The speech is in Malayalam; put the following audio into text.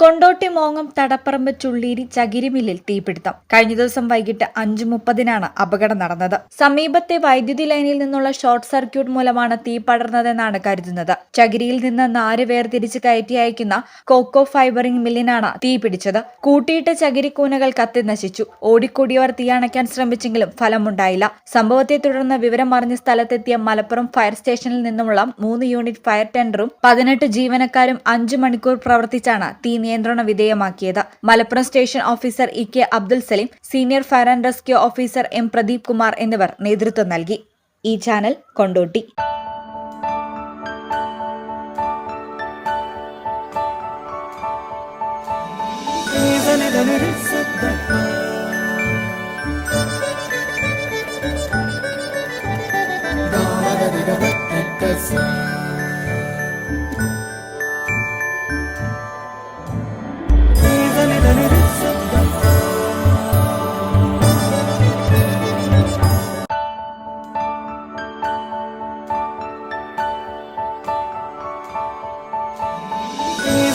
കൊണ്ടോട്ടി മോങ്ങം തടപ്പറമ്പ് ചുള്ളീരി ചകിരിമില്ലിൽ തീപിടുത്തം. കഴിഞ്ഞ ദിവസം വൈകിട്ട് അഞ്ചു മുപ്പതിനാണ് അപകടം നടന്നത്. സമീപത്തെ വൈദ്യുതി ലൈനിൽ നിന്നുള്ള ഷോർട്ട് സർക്യൂട്ട് മൂലമാണ് തീ പടർന്നതെന്നാണ് കരുതുന്നത്. ചകിരിയിൽ നിന്ന് നാല് പേർ തിരിച്ച് കയറ്റി അയക്കുന്ന കോക്കോ ഫൈബറിംഗ് മില്ലിനാണ് തീ പിടിച്ചത്. കൂട്ടിയിട്ട ചകിരിക്കൂനകൾ കത്തി നശിച്ചു. ഓടിക്കൂടിയവർ തീയണയ്ക്കാൻ ശ്രമിച്ചെങ്കിലും ഫലമുണ്ടായില്ല. സംഭവത്തെ തുടർന്ന് വിവരം അറിഞ്ഞ സ്ഥലത്തെത്തിയ മലപ്പുറം ഫയർ സ്റ്റേഷനിൽ നിന്നുമുള്ള മൂന്ന് യൂണിറ്റ് ഫയർ ടെൻഡറും പതിനെട്ട് ജീവനക്കാരും അഞ്ചു മണിക്കൂർ പ്രവർത്തിച്ചാണ് തീ നിയന്ത്രണ വിധേയമാക്കിയത്. Malappuram station officer E K Abdul Saleem senior fire and rescue officer M Pradeep Kumar എന്നിവർ നേതൃത്വം നൽകി. ഈ channel Kondotty.